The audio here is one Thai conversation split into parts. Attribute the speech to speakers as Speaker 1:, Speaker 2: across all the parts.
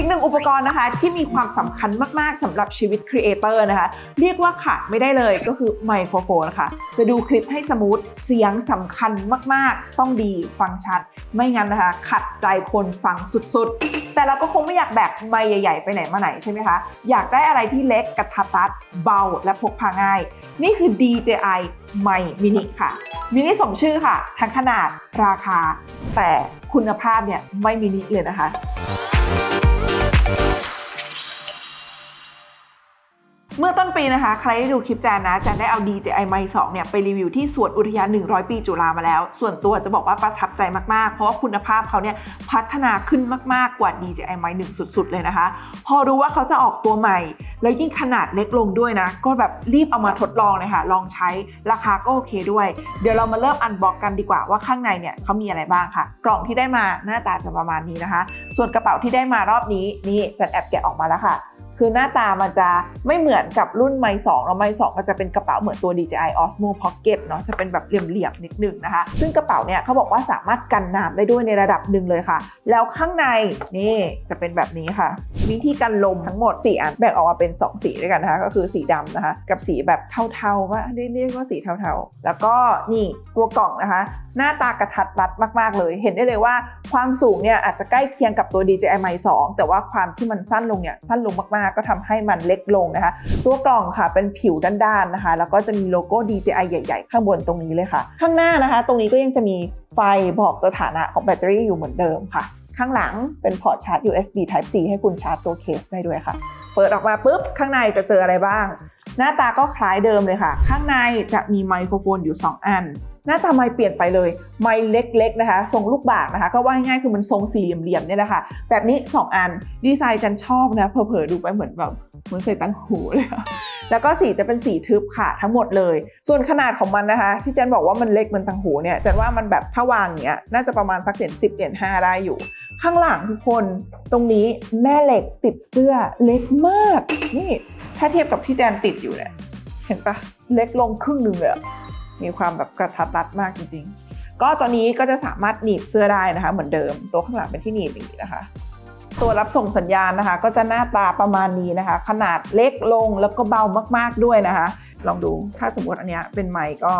Speaker 1: อีกหนึ่งอุปกรณ์นะคะ ที่มีความสำคัญมากๆสำหรับชีวิตครีเอเตอร์นะคะ เรียกว่าขาดไม่ได้เลยก็คือไมโครโฟนค่ะ จะดูคลิปให้สมูทเสียงสำคัญมากๆ ต้องดีฟังชัด ไม่งั้นนะคะ ขัดใจคนฟังสุดๆ แต่เราก็คงไม่อยากแบกไมค์ใหญ่ๆ ไปไหนมาไหนใช่ไหมคะ อยากได้อะไรที่เล็กกระทัดรัดเบาและพกพาง่าย นี่คือ DJI ไมค์มินิค่ะมินิสมชื่อค่ะ ทั้งขนาดราคา แต่คุณภาพเนี่ยไม่มินิเลยนะคะ เมื่อต้นปีนะคะ ใครได้ดูคลิปแจนนะแจนได้เอา DJI m i 2เนี่ยไปรีวิวที่สวนอุทยาน 100 ปีจุฬามาแล้ว ส่วนตัวจะบอกว่าประทับใจมาก ๆ เพราะว่าคุณภาพเขาเนี่ยพัฒนาขึ้นมาก ๆ กว่า DJI m i 1สุด ๆ เลยนะคะ พอรู้ว่าเขาจะออกตัวใหม่ แล้วยิ่งขนาดเล็กลงด้วยนะ ก็แบบรีบเอามาทดลองเลยค่ะ ลองใช้ราคาก็โอเคด้วย เดี๋ยวเรามาเริ่มอันบ็อกกันดีกว่าว่าข้างในเนี่ยเขามีอะไรบ้างค่ะ กล่องที่ได้มาหน้าตาจะประมาณนี้นะคะ ส่วนกระเป๋าที่ได้มารอบนี้นี่แจนแอบแกะออกมาแล้วค่ะ คือหน้าตามันจะไม่เหมือนกับรุ่นไมค์2แล้วไมค์2ก็จะเป็นกระเป๋าเหมือนตัว DJI Osmo Pocket เนาะจะเป็นแบบเหลี่ยมๆนิดนึงนะคะ ซึ่งกระเป๋าเนี่ยเขาบอกว่าสามารถกันน้ำได้ด้วยในระดับหนึ่งเลยค่ะ แล้วข้างในนี่จะเป็นแบบนี้ค่ะมีที่กันลมทั้งหมด4อันแบ่งออกมาเป็น 2 สีด้วยกันนะคะ ก็คือสีดำนะคะ กับสีแบบเทาๆว่าเรียกว่าสีเทาๆ แล้วก็นี่ตัวกล่องนะคะ หน้าตากระทัดรัดมากๆเลย เห็นได้เลยว่าความสูงเนี่ยอาจจะใกล้เคียงกับตัว DJI Mic 2แต่ว่าความที่มันสั้นลงเนี่ยสั้นลงมากก็ทำให้มันเล็กลงนะคะ ตัวกล่องค่ะเป็นผิวด้านๆนะคะ แล้วก็จะมีโลโก้ DJI ใหญ่ ๆ ข้างบนตรงนี้เลยค่ะ ข้างหน้านะคะ ตรงนี้ก็ยังจะมีไฟบอกสถานะของแบตเตอรี่อยู่เหมือนเดิมค่ะ ข้างหลังเป็นพอร์ตชาร์จ USB Type C ให้คุณชาร์จตัวเคสได้ด้วยค่ะ เปิดออกมาปุ๊บข้างในจะเจออะไรบ้าง หน้าตาก็คล้ายเดิมเลยค่ะ ข้างในจะมีไมโครโฟนอยู่ 2 อัน น้าตาไมค์เปลี่ยนไปเลย ไมค์เล็กๆนะคะ ทรงลูกบากนะคะ ก็ว่าง่ายๆคือมันทรงสี่เหลี่ยมๆเนี่ยแหละค่ะ แบบนี้ 2 อัน ดีไซน์จันชอบนะ เผลอๆดูไปเหมือนแบบเหมือนใส่ตั้งหูเลยแล้วก็สีจะเป็นสีทึบค่ะทั้งหมดเลย ส่วนขนาดของมันนะคะ ที่จันบอกว่ามันเล็กมันตังหูเนี่ยจันว่ามันแบบถ้าวางเงี้ยน่าจะประมาณสักเหรียญสิบเหรียญห้าได้อยู่ ข้างหลังทุกคนตรงนี้แม่เหล็กติดเสื้อเล็กมาก นี่ถ้าเทียบกับที่แจนติดอยู่เนี่ยเห็นปะเล็กลงครึ่งหนึ่งเลย มีความแบบกระทัดรัดมากจริง ๆ ก็ตัวนี้ก็จะสามารถหนีบเสื้อได้นะคะ เหมือนเดิม ตัวข้างหลังเป็นที่หนีบอย่างนี้นะคะ ตัวรับส่งสัญญาณนะคะ ก็จะหน้าตาประมาณนี้นะคะ ขนาดเล็กลงแล้วก็เบามากๆด้วยนะคะ ลองดูถ้าสมมติอันเนี้ยเป็นไมค์ก็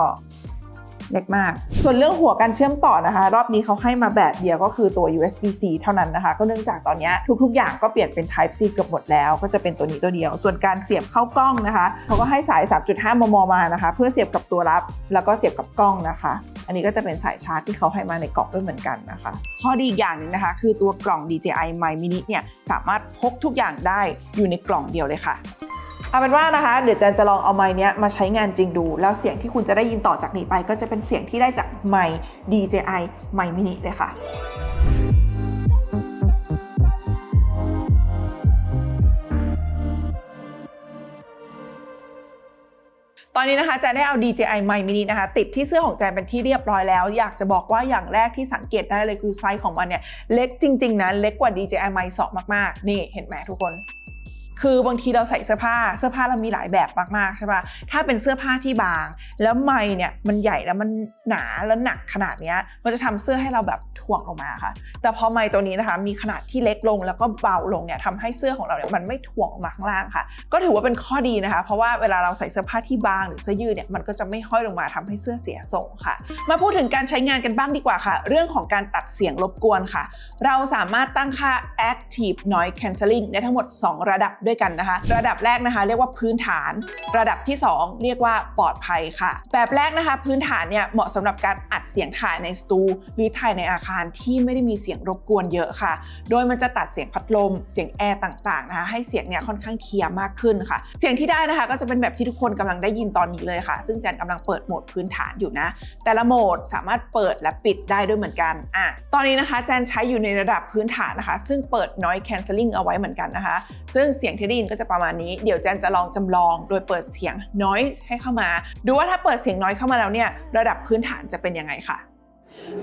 Speaker 1: เล็กมาก ส่วนเรื่องหัวการเชื่อมต่อนะคะ รอบนี้เขาให้มาแบบเดียวก็คือตัว USB-C เท่านั้นนะคะ ก็เนื่องจากตอนนี้ทุกๆ อย่างก็เปลี่ยนเป็น Type C เกือบหมดแล้ว ก็จะเป็นตัวนี้ตัวเดียว ส่วนการเสียบเข้ากล้องนะคะเขาก็ให้สาย 3.5 มม มานะคะ เพื่อเสียบกับตัวรับ แล้วก็เสียบกับกล้องนะคะ อันนี้ก็จะเป็นสายชาร์จที่เขาให้มาในกล่องด้วยเหมือนกันนะคะ ข้อดีอีกอย่างหนึงนะคะ คือตัวกล่อง DJI Mic Mini เนี่ยสามารถพกทุกอย่างได้อยู่ในกล่องเดียวเลยค่ะ เอาเป็นว่านะคะ เดี๋ยวแจนจะลองเอาไมค์เนี้มาใช้งานจริงดู แล้วเสียงที่คุณจะได้ยินต่อจากนี้ไป ก็จะเป็นเสียงที่ได้จากไมค์ DJI ไมค์มินิเลยค่ะตอนนี้นะคะแจนได้เอา DJI Mic Mini นะคะ ติดที่เสื้อของแจนเป็นที่เรียบร้อยแล้ว อยากจะบอกว่าอย่างแรกที่สังเกตได้เลยคือไซส์ของมันเนี่ย เล็กจริง ๆนะเล็กกว่า DJI Mic 2 มาก ๆ นี่เห็นไหมทุกคน คือบางทีเราใส่เสื้อผ้า เสื้อผ้าเรามีหลายแบบมากๆใช่ปะถ้าเป็นเสื้อผ้าที่บาง แล้วไมเนี่ยมันใหญ่แล้วมันหนาแล้วหนักขนาดเนี้ยมันจะทำเสื้อให้เราแบบถ่วงลงมาค่ะ แต่พอไมตัวนี้นะคะมีขนาดที่เล็กลงแล้วก็เบาลงเนี่ยทำให้เสื้อของเราเนี่ยมันไม่ถ่วงลงมาข้างล่างค่ะ ก็ถือว่าเป็นข้อดีนะคะ เพราะว่าเวลาเราใส่เสื้อผ้าที่บางหรือเสื้อยืดเนี่ยมันก็จะไม่ห้อยลงมาทำให้เสื้อเสียทรงค่ะ มาพูดถึงการใช้งานกันบ้างดีกว่าค่ะ เรื่องของการตัดเสียงรบกวนค่ะ เราสามารถตั้งค่า active noise cancelling ได้ทั้งหมด 2 ระดับด้วยกันนะคะ ระดับแรกนะคะ เรียกว่าพื้นฐาน ระดับที่ 2 เรียกว่าปลอดภัยค่ะ แบบแรกนะคะ พื้นฐานเนี่ยเหมาะสำหรับการอัดเสียงถ่ายในสตูหรือถ่ายในอาคารที่ไม่ได้มีเสียงรบกวนเยอะค่ะ โดยมันจะตัดเสียงพัดลม เสียงแอร์ต่างๆนะคะให้เสียงเนี่ยค่อนข้างเคลียร์มากขึ้นค่ะ เสียงที่ได้นะคะ ก็จะเป็นแบบที่ทุกคนกำลังได้ยินตอนนี้เลยค่ะ ซึ่งแจนกำลังเปิดโหมดพื้นฐานอยู่นะ แต่ละโหมดสามารถเปิดและปิดได้ด้วยเหมือนกันอะตอนนี้นะคะแจนใช้อยู่ในระดับพื้นฐานนะคะ ซึ่งเปิด noise cancelling เอาไว้เหมือนกันนะคะ ซึ่งเสียงที่ได้ยินก็จะประมาณนี้ เดี๋ยวแจนจะลองจำลองโดยเปิดเสียง noise ให้เข้ามา ดูว่าถ้าเปิดเสียง noise เข้ามาแล้วเนี่ยระดับพื้นฐานจะเป็นยังไงค่ะ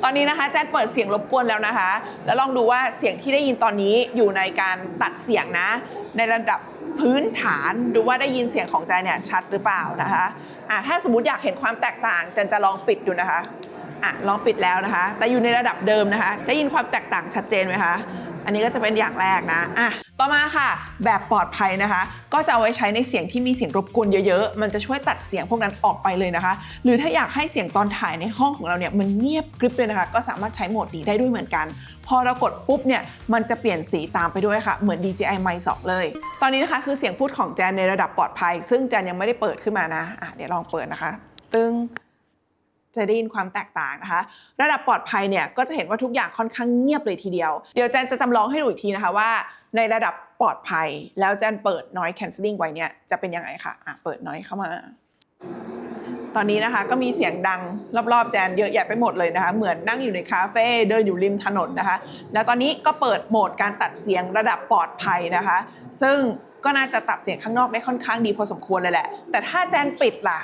Speaker 1: ตอนนี้นะคะแจนเปิดเสียงรบกวนแล้วนะคะ แล้วลองดูว่าเสียงที่ได้ยินตอนนี้อยู่ในการตัดเสียงนะ ในระดับพื้นฐานดูว่าได้ยินเสียงของแจนเนี่ยชัดหรือเปล่านะคะอะถ้าสมมติอยากเห็นความแตกต่างแจนจะลองปิดดูนะคะอะลองปิดแล้วนะคะ แต่อยู่ในระดับเดิมนะคะ ได้ยินความแตกต่างชัดเจนไหมคะ อันนี้ก็จะเป็นอย่างแรกนะอะต่อมาค่ะ แบบปลอดภัยนะคะ ก็จะเอาไว้ใช้ในเสียงที่มีเสียงรบกวนเยอะๆ มันจะช่วยตัดเสียงพวกนั้นออกไปเลยนะคะ หรือถ้าอยากให้เสียงตอนถ่ายในห้องของเราเนี่ยมันเงียบกริบเลยนะคะ ก็สามารถใช้โหมดนี้ได้ด้วยเหมือนกัน พอเรากดปุ๊บเนี่ยมันจะเปลี่ยนสีตามไปด้วยค่ะ เหมือน DJI Mic 2 เลย ตอนนี้นะคะคือเสียงพูดของแจนในระดับปลอดภัย ซึ่งแจนยังไม่ได้เปิดขึ้นมานะอะเดี๋ยวลองเปิดนะคะ ตึง จะได้ยินความแตกต่างนะคะ ระดับปลอดภัยเนี่ยก็จะเห็นว่าทุกอย่างค่อนข้างเงียบเลยทีเดียว เดี๋ยวแจนจะจำลองให้ดูอีกทีนะคะว่าในระดับปลอดภัย แล้วแจนเปิด noise cancelling ไว้เนี่ยจะเป็นยังไงค่ะอะเปิด noise เข้ามาตอนนี้นะคะก็มีเสียงดังรอบๆแจนเยอะแยะไปหมดเลยนะคะ เหมือนนั่งอยู่ในคาเฟ่เดินอยู่ริมถนนนะคะ แล้วตอนนี้ก็เปิดโหมดการตัดเสียงระดับปลอดภัยนะคะ ซึ่งก็น่าจะตัดเสียงข้างนอกได้ค่อนข้างดีพอสมควรเลยแหละ แต่ถ้าแจนปิดล่ะ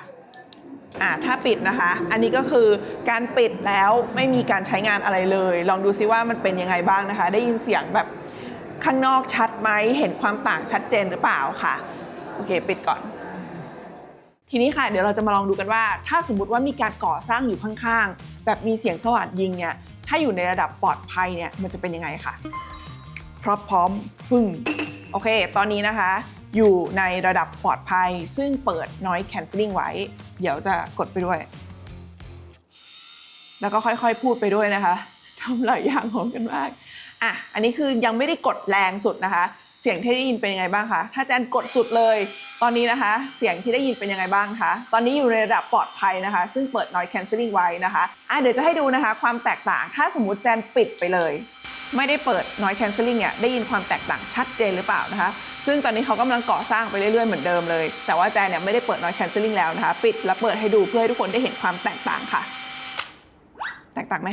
Speaker 1: อ่าถ้าปิดนะคะ อันนี้ก็คือการปิดแล้วไม่มีการใช้งานอะไรเลย ลองดูซิว่ามันเป็นยังไงบ้างนะคะ ได้ยินเสียงแบบข้างนอกชัดไหมเห็นความต่างชัดเจนหรือเปล่าค่ะโอเคปิดก่อน ทีนี้ค่ะเดี๋ยวเราจะมาลองดูกันว่า ถ้าสมมติว่ามีการก่อสร้างอยู่ข้างๆ แบบมีเสียงสว่านยิงเนี่ยถ้าอยู่ในระดับปลอดภัยเนี่ยมันจะเป็นยังไงค่ะพร้อมพร้อมปึ้งโอเค ตอนนี้นะคะ อยู่ในระดับปลอดภัย ซึ่งเปิด noise cancelling ไว้ เดี๋ยวจะกดไปด้วย แล้วก็ค่อยๆพูดไปด้วยนะคะทำหลายอย่างพร้อมกันมากอะอันนี้คือยังไม่ได้กดแรงสุดนะคะ เสียงที่ได้ยินเป็นยังไงบ้างคะถ้าแจนกดสุดเลย ตอนนี้นะคะ เสียงที่ได้ยินเป็นยังไงบ้างคะตอนนี้อยู่ในระดับปลอดภัยนะคะ ซึ่งเปิด noise cancelling ไว้นะคะอะเดี๋ยวจะให้ดูนะคะ ความแตกต่างถ้าสมมติแจนปิดไปเลย ไม่ได้เปิด noise cancelling เนี่ยได้ยินความแตกต่างชัดเจนหรือเปล่านะคะ ซึ่งตอนนี้เขากำลังก่อสร้างไปเรื่อยๆเหมือนเดิมเลย แต่ว่าแจนเนี่ยไม่ได้เปิด noise cancelling แล้วนะคะ ปิดแล้วเปิดให้ดูเพื่อให้ทุกคนได้เห็นความแตกต่างค่ะ แตกต่างไหม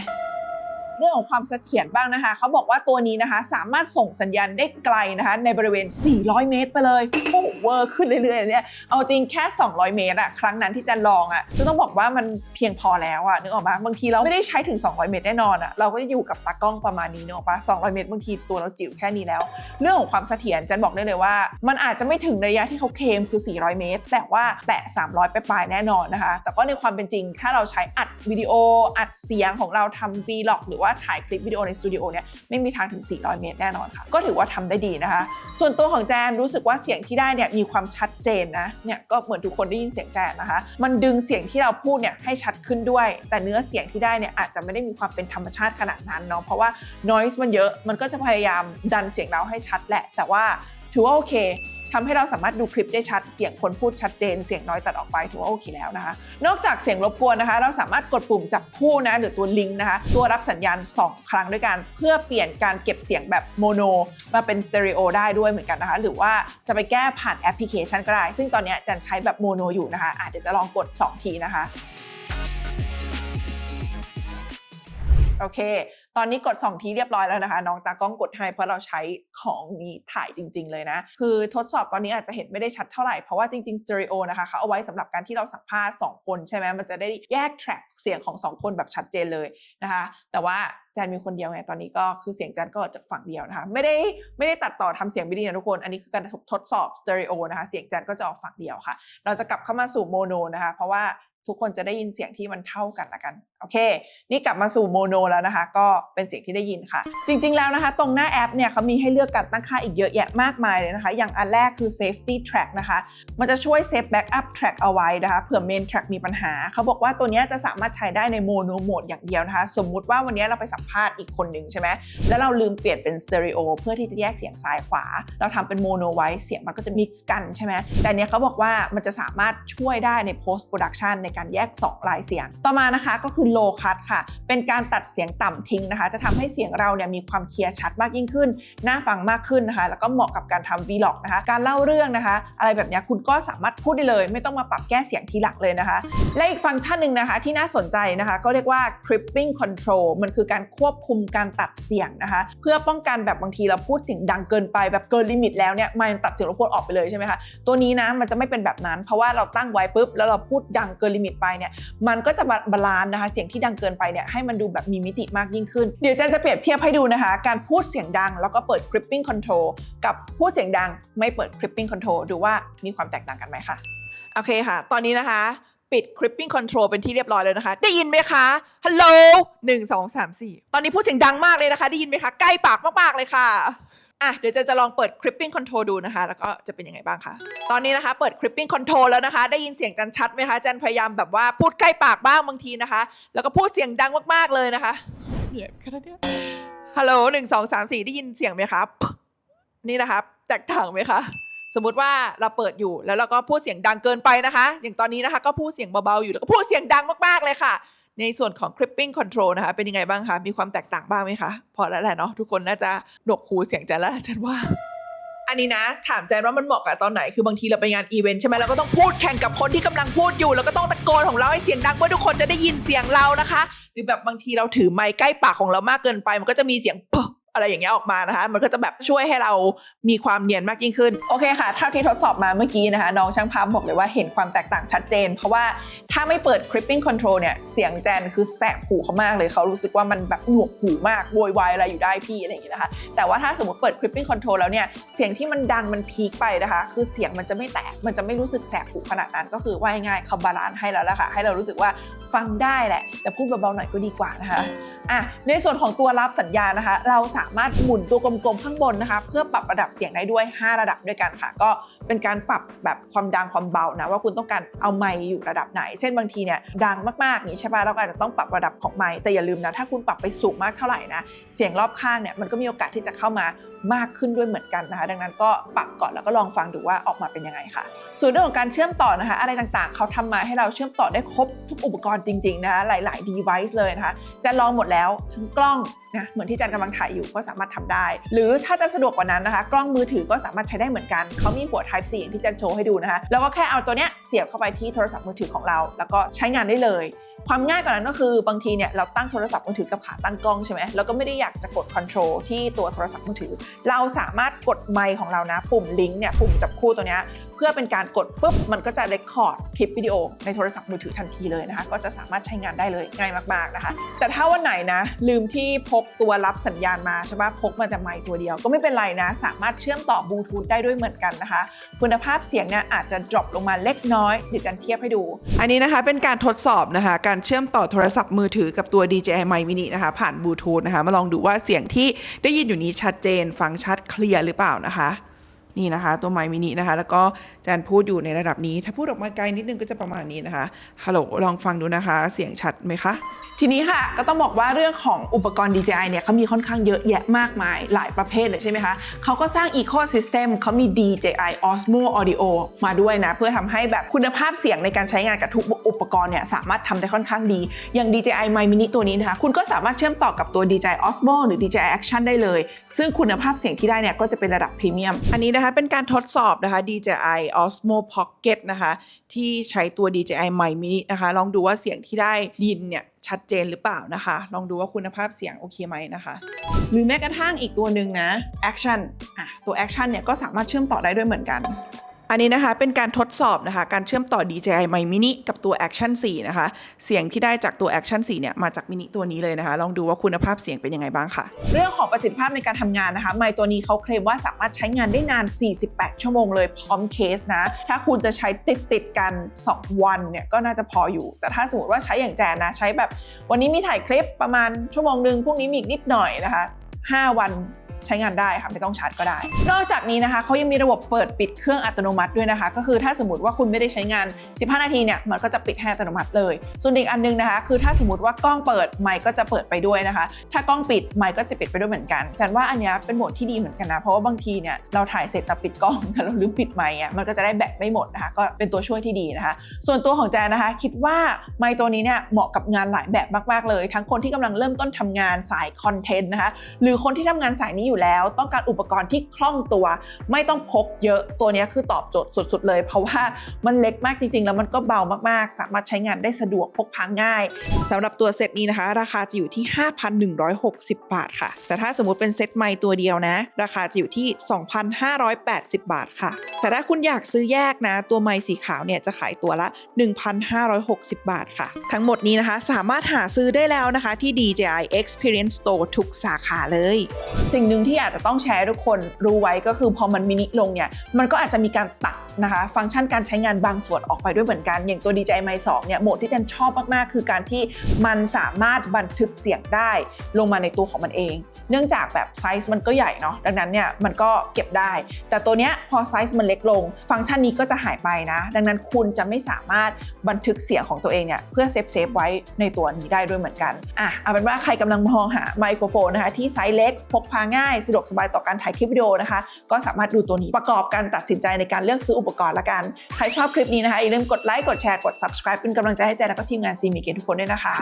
Speaker 1: เรื่องของความเสถียรบ้างนะคะเขาบอกว่าตัวนี้นะคะสามารถส่งสัญญาณได้ไกลนะคะในบริเวณ 400 เมตรไปเลยโอ้โหเวอร์ขึ้นเรื่อยๆเนี่ยเอาจริงแค่ 200 เมตรอะครั้งนั้นที่จะลองอะคือต้องบอกว่ามันเพียงพอแล้วอะนึกออกปะบางทีเราไม่ได้ใช้ถึง 200 เมตรแน่นอนอะเราก็จะอยู่กับตากล้องประมาณนี้นึกออกปะ200 เมตรบางทีตัวเราจิ๋วแค่นี้แล้ว เรื่องของความเสถียรจันบอกได้เลยว่า มันอาจจะไม่ถึงระยะที่เขาเคมคือ 400 เมตร แต่ว่าแตะ 300 ไปปลายแน่นอนนะคะ แต่ก็ในความเป็นจริงถ้าเราใช้อัดวิดีโออัดเสียงของเราทำ vlog หรือว่าถ่ายคลิปวิดีโอในสตูดิโอเนี่ยไม่มีทางถึง 400 เมตรแน่นอนค่ะ ก็ถือว่าทำได้ดีนะคะ ส่วนตัวของแจนรู้สึกว่าเสียงที่ได้เนี่ยมีความชัดเจนนะเนี่ยก็เหมือนทุกคนได้ยินเสียงแจนนะคะ มันดึงเสียงที่เราพูดเนี่ยให้ชัดขึ้นด้วย แต่เนื้อเสียงที่ได้เนี่ยอาจจะไม่ได้มีความเป็นธรรมชาติขนาดนั้นเนาะเพราะว่า noise มันเยอะมันก็จะพยายามดันเสียงเราให้ชัดแหละ แต่ว่าถือว่าโอเค ทำให้เราสามารถดูคลิปได้ชัด เสียงคนพูดชัดเจน เสียงน้อยตัดออกไปถือว่าโอเคแล้วนะคะ นอกจากเสียงรบกวนนะคะ เราสามารถกดปุ่มจับคู่นะหรือตัวลิงก์นะคะ ตัวรับสัญญาณ 2 ครั้งด้วยกัน เพื่อเปลี่ยนการเก็บเสียงแบบโมโนมาเป็นสเตอริโอได้ด้วยเหมือนกันนะคะ หรือว่าจะไปแก้ผ่านแอปพลิเคชันก็ได้ ซึ่งตอนนี้จันใช้แบบโมโนอยู่นะคะอะเดี๋ยวจะลองกด 2 ทีนะคะ โอเค ตอนนี้กด 2 ทีเรียบร้อยแล้วนะคะ น้องตากล้องกดให้เพราะเราใช้ของนี้ถ่ายจริง ๆ เลยนะ คือทดสอบตอนนี้อาจจะเห็นไม่ได้ชัดเท่าไหร่ เพราะว่าจริงๆสเตอริโอนะคะเขาเอาไว้สำหรับการที่เราสัมภาษณ์ 2 คนใช่ไหมมันจะได้แยกแทร็กเสียงของ 2 คนแบบชัดเจนเลยนะคะ แต่ว่าแจนมีคนเดียวไงตอนนี้ก็คือเสียงแจนก็จากฝั่งเดียวนะคะ ไม่ได้ไม่ได้ตัดต่อทำเสียงไม่ดีนะทุกคน อันนี้คือการทดสอบสเตอริโอนะคะ เสียงแจนก็จะออกฝั่งเดียวค่ะ เราจะกลับเข้ามาสู่โมโนนะคะ เพราะว่าทุกคนจะได้ยินเสียงที่มันเท่ากันละกัน โอเค นี่กลับมาสู่โมโนแล้วนะคะ ก็เป็นเสียงที่ได้ยินค่ะ จริง ๆ แล้วนะคะ ตรงหน้าแอปเนี่ยเขามีให้เลือกการตั้งค่าอีกเยอะแยะมากมายเลยนะคะ อย่างอันแรกคือ safety track นะคะ มันจะช่วยเซฟแบ็กอัพแทร็กเอาไว้นะคะ เผื่อ main track มีปัญหา เขาบอกว่าตัวนี้จะสามารถใช้ได้ในโมโนโหมดอย่างเดียวนะคะ สมมุติว่าวันนี้เราไปสัมภาษณ์อีกคนหนึ่งใช่ไหม แล้วเราลืมเปลี่ยนเป็นสเตอริโอเพื่อที่จะแยกเสียงซ้ายขวา เราทำเป็นโมโนไว้ เสียงมันก็จะ mix กันใช่ไหม แต่เนี้ยเขาบอกว่ามันจะสามารถช่วยได้ใน post production ในการแยกสองลายเสียง ต่อมานะคะก็คือ low cut ค่ะ เป็นการตัดเสียงต่ำทิ้งนะคะ จะทำให้เสียงเราเนี่ยมีความเคลียร์ชัดมากยิ่งขึ้น น่าฟังมากขึ้นนะคะ แล้วก็เหมาะกับการทำ vlog นะคะ การเล่าเรื่องนะคะ อะไรแบบนี้คุณก็สามารถพูดได้เลย ไม่ต้องมาปรับแก้เสียงทีหลังเลยนะคะ และอีกฟังก์ชันหนึ่งนะคะที่น่าสนใจนะคะ ก็เรียกว่า clipping control มันคือการควบคุมการตัดเสียงนะคะ เพื่อป้องกันแบบบางทีเราพูดเสียงดังเกินไปแบบเกินลิมิตแล้วเนี่ยมันตัดเสียงรบกวนออกไปเลยใช่ไหมคะตัวนี้นะมันจะไม่เป็นแบบนั้น เพราะว่าเราตั้งไว้ปุ๊บแล้วเราพูดดังเกินลิมิตไปเนี่ยมันก็จะบาลานซ์นะคะเสียงที่ดังเกินไปเนี่ยให้มันดูแบบมีมิติมากยิ่งขึ้น เดี๋ยวเจนจะเปรียบเทียบให้ดูนะคะ การพูดเสียงดังแล้วก็เปิด clipping control กับพูดเสียงดังไม่เปิด clipping control ดูว่ามีความแตกต่างกันไหมคะโอเคค่ะ ตอนนี้นะคะปิด Clipping Control เป็นที่เรียบร้อยแล้วนะคะ ได้ยินไหมคะ ฮัลโหลหนึ่งสองสามสี่ ตอนนี้พูดเสียงดังมากเลยนะคะ ได้ยินไหมคะ ใกล้ปากมากๆเลยค่ะ อะเดี๋ยวจะจะลองเปิด Clipping Control ดูนะคะ แล้วก็จะเป็นยังไงบ้างคะตอนนี้นะคะ เปิด Clipping Control แล้วนะคะ ได้ยินเสียงจันชัดไหมคะจันพยายามแบบว่าพูดใกล้ปากบ้างบางทีนะคะ แล้วก็พูดเสียงดังมากๆเลยนะคะเหนื่อยขนาดนี้ฮัลโหลหนึ่งสองสามสี่ได้ยินเสียงไหมครับ นี่นะครับแตกต่างไหมคะสมมติว่าเราเปิดอยู่แล้วเราก็พูดเสียงดังเกินไปนะคะ อย่างตอนนี้นะคะ ก็พูดเสียงเบาๆอยู่แล้วก็พูดเสียงดังมากๆเลยค่ะ ในส่วนของ clipping control นะคะ เป็นยังไงบ้างคะ มีความแตกต่างบ้างไหมคะ พอแล้วแหละเนาะทุกคนน่าจะหนวกหูเสียงจันแล้วจันว่า อันนี้นะ ถามแจนว่ามันเหมาะกับตอนไหน คือบางทีเราไปงานอีเวนต์ใช่ไหมเราก็ต้องพูดแข่งกับคนที่กำลังพูดอยู่ แล้วก็ต้องตะโกนของเราให้เสียงดังเพื่อทุกคนจะได้ยินเสียงเรานะคะ หรือแบบบางทีเราถือไมค์ใกล้ปากของเรามากเกินไป มันก็จะมีเสียงปะ อะไรอย่างเงี้ยออกมานะคะ มันก็จะแบบช่วยให้เรามีความเนียนมากยิ่งขึ้น โอเคค่ะ เท่าที่ทดสอบมาเมื่อกี้นะคะ น้องช่างภาพบอกเลยว่าเห็นความแตกต่างชัดเจน เพราะว่าถ้าไม่เปิด clipping control เนี่ย เสียงแจนคือแสบหูเขามากเลย เขารู้สึกว่ามันแบบหนวกหูมากโวยวายอะไรอยู่ได้พี่อะไรอย่างเงี้ยนะคะ แต่ว่าถ้าสมมติเปิด clipping control แล้วเนี่ย เสียงที่มันดังมันพีคไปนะคะ คือเสียงมันจะไม่แตก มันจะไม่รู้สึกแสบหูขนาดนั้น ก็คือว่าง่ายๆเขาบาลานซ์ให้แล้วละค่ะ ให้เรารู้สึกว่าฟังได้แหละ แต่พูดเบาๆหน่อยก็ดีกว่านะคะ อะ ในส่วนของตัวรับสัญญาณนะคะ เราสามารถหมุนตัวกลมๆข้างบนนะคะ เพื่อปรับระดับเสียงได้ด้วย 5 ระดับด้วยกันค่ะ ก็ เป็นการปรับแบบความดังความเบานะว่าคุณต้องการเอาไมค์อยู่ระดับไหน เช่นบางทีเนี่ยดังมากๆอย่างนี้ใช่ป่ะเราก็อาจจะต้องปรับระดับของไมค์แต่อย่าลืมนะถ้าคุณปรับไปสูงมากเท่าไหร่นะเสียงรอบข้างเนี่ยมันก็มีโอกาสที่จะเข้ามามากขึ้นด้วยเหมือนกันนะคะ ดังนั้นก็ปรับก่อนแล้วก็ลองฟังดูว่าออกมาเป็นยังไงค่ะ ส่วนเรื่องของการเชื่อมต่อนะคะ อะไรต่างๆ เขาทำมาให้เราเชื่อมต่อได้ครบทุกอุปกรณ์จริงๆนะคะหลายๆ device เลยนะคะจะลองหมดแล้วทั้งกล้องนะเหมือนที่จันกำลังถ่ายอยู่ก็สามารถทำได้ หรือถ้าจะสะดวกกว่านั้นนะคะ กล้องมือถือก็สามารถใช้ได้เหมือนกันเขามีหัว Type C อย่างที่จันโชว์ให้ดูนะคะ แล้วก็แค่เอาตัวเนี้ย เสียบเข้าไปที่โทรศัพท์มือถือของเรา แล้วก็ใช้งานได้เลย ความง่ายกว่านั้นก็คือบางทีเนี่ยเราตั้งโทรศัพท์มือถือกับขาตั้งกล้องใช่ไหมแล้วก็ไม่ได้อยากจะกดคอนโทรลที่ตัวโทรศัพท์มือถือ เราสามารถกดไมค์ของเรานะ ปุ่มลิงก์เนี่ยปุ่มจับคู่ตัวเนี้ยเพื่อเป็นการกดปุ๊บมันก็จะเรคคอร์ดคลิปวิดีโอในโทรศัพท์มือถือทันทีเลยนะคะ ก็จะสามารถใช้งานได้เลยง่ายมากๆนะคะ แต่ถ้าวันไหนนะ ลืมที่พกตัวรับสัญญาณมาใช่ปะพกมาแต่ไมค์ตัวเดียวก็ไม่เป็นไรนะ สามารถเชื่อมต่อบลูทูธได้ด้วยเหมือนกันนะคะ คุณภาพเสียงเนี่ยอาจจะ drop ลงมาเล็กน้อยเดี๋ยวจันเทียบให้ดู
Speaker 2: อันนี้นะคะเป็นการทดสอบนะคะ การเชื่อมต่อโทรศัพท์มือถือกับตัว DJI Mic Mini นะคะ ผ่านบลูทูธนะคะ มาลองดูว่าเสียงที่ได้ยินอยู่นี้ชัดเจนฟังชัดเคลียร์หรือเปล่านะคะ นี่นะคะ ตัว Mic Mini นะคะ แล้วก็แจนพูดอยู่ในระดับนี้ ถ้าพูดออกมาไกลนิดนึงก็จะประมาณนี้นะคะฮัลโหลลองฟังดูนะคะ เสียงชัดไหมคะ
Speaker 1: ทีนี้ค่ะก็ต้องบอกว่าเรื่องของอุปกรณ์ DJI เนี่ยเขามีค่อนข้างเยอะแยะมากมายหลายประเภทเลยใช่ไหมคะเขาก็สร้าง Ecosystem เขามี DJI Osmo Audio มาด้วยนะ เพื่อทำให้แบบคุณภาพเสียงในการใช้งานกับทุกอุปกรณ์เนี่ยสามารถทำได้ค่อนข้างดี อย่าง DJI Mic Mini ตัวนี้นะคะ คุณก็สามารถเชื่อมต่อกับตัว DJI Osmo หรือ DJI Action ได้เลย ซึ่งคุณภาพเสียงที่ได้เนี่ยก็จะเป็นระดับพรีเมียม
Speaker 2: อันนี้นะคะเป็นการทดสอบนะคะ DJI Osmo Pocket นะคะที่ใช้ตัว DJI Mic Mini นะคะ ลองดูว่าเสียงที่ได้ยินเนี่ยชัดเจนหรือเปล่านะคะ ลองดูว่าคุณภาพเสียงโอเคไหมนะคะ
Speaker 1: หรือแม้กระทั่งอีกตัวหนึ่งนะ Action อะตัว Action เนี่ยก็สามารถเชื่อมต่อได้ด้วยเหมือนกัน
Speaker 2: อันนี้นะคะเป็นการทดสอบนะคะการเชื่อมต่อ DJI Mic Mini กับตัว Action 4 นะคะ เสียงที่ได้จากตัว Action 4 เนี่ยมาจากมินิตัวนี้เลยนะคะ ลองดูว่าคุณภาพเสียงเป็นยังไงบ้างค่ะ
Speaker 1: เรื่องของประสิทธิภาพในการทำงานนะคะ ไมค์ตัวนี้เขาเคลมว่าสามารถใช้งานได้นาน 48 ชั่วโมงเลยพร้อมเคสนะ ถ้าคุณจะใช้ติดติดกัน 2 วันเนี่ยก็น่าจะพออยู่ แต่ถ้าสมมติว่าใช้อย่างแจนนะใช้แบบ วันนี้มีถ่ายคลิปประมาณชั่วโมงหนึ่งพรุ่งนี้มีอีกนิดหน่อยนะคะ 5 วัน ใช้งานได้ค่ะไม่ต้องชาร์จก็ได้ นอกจากนี้นะคะเขายังมีระบบเปิดปิดเครื่องอัตโนมัติด้วยนะคะ ก็คือถ้าสมมติว่าคุณไม่ได้ใช้งาน 15 นาทีเนี่ยมันก็จะปิดให้อัตโนมัติเลย ส่วนอีกอันนึงนะคะ คือถ้าสมมติว่ากล้องเปิดไมค์ก็จะเปิดไปด้วยนะคะ ถ้ากล้องปิดไมค์ก็จะปิดไปด้วยเหมือนกันจันว่าอันนี้เป็นโหมดที่ดีเหมือนกันนะเพราะว่าบางทีเนี่ยเราถ่ายเสร็จแต่ปิดกล้องแต่เราลืมปิดไมค์อะมันก็จะได้แบตไม่หมดนะคะก็เป็นตัวช่วยที่ดีนะคะ ส่วนตัวของแจนนะคะ คิดว่าไมค์ตัวนี้เนี่ยเหมาะกับงานหลายแบบมาก ๆเลย ทั้งคนที่กำลังเริ่มต้นทำงานสายคอนเทนต์นะคะหรือคนที่ทำงานสายนี้อยู่แล้ว ต้องการอุปกรณ์ที่คล่องตัว ไม่ต้องพกเยอะตัวนี้คือตอบโจทย์สุด ๆ เลย เพราะว่ามันเล็กมากจริง ๆ แล้วมันก็เบามากๆ สามารถใช้งานได้สะดวกพกพาง่าย
Speaker 2: สำหรับตัวเซตนี้นะคะ ราคาจะอยู่ที่ 5,160 บาทค่ะ แต่ถ้าสมมติเป็นเซตไมค์ตัวเดียวนะ ราคาจะอยู่ที่ 2,580 บาทค่ะ แต่ถ้าคุณอยากซื้อแยกนะ ตัวไมค์สีขาวเนี่ยจะขายตัวละ 1,560 บาทค่ะ ทั้งหมดนี้นะคะสามารถหาซื้อได้แล้วนะคะที่ DJI Experience Store ทุกสาขาเลย
Speaker 1: สิ่งหนึ่งงที่อาจจะต้องแชร์ทุกคนรู้ไว้ก็คือพอมันมินิลงเนี่ยมันก็อาจจะมีการตัดนะคะ ฟังก์ชันการใช้งานบางส่วนออกไปด้วยเหมือนกัน อย่างตัว DJI Mic 2เนี่ยโหมดที่เจนชอบมากๆ คือการที่มันสามารถบันทึกเสียงได้ลงมาในตัวของมันเอง เนื่องจากแบบไซส์มันก็ใหญ่เนาะดังนั้นเนี่ยมันก็เก็บได้ แต่ตัวเนี้ยพอไซส์มันเล็กลง ฟังก์ชันนี้ก็จะหายไปนะ ดังนั้นคุณจะไม่สามารถบันทึกเสียงของตัวเองเนี่ยเพื่อเซฟเซฟไว้ในตัวนี้ได้ด้วยเหมือนกันอะเอาเป็นว่าใครกำลังมองหาไมโครโฟนนะคะที่ไซส์เล็กพกพาง่ายายสะดวกสบายต่อการถ่ายคลิปวิดีโอนะคะ ก็สามารถดูตัวนี้ประกอบการตัดสินใจในการเลือกซื้ออุปกรณ์ละกัน ใครชอบคลิปนี้นะคะอย่าลืมกดไลค์กดแชร์กด subscribe เป็นกำลังใจให้แจนและก็ทีมงานซีมีเกนทุกคนด้วยนะคะ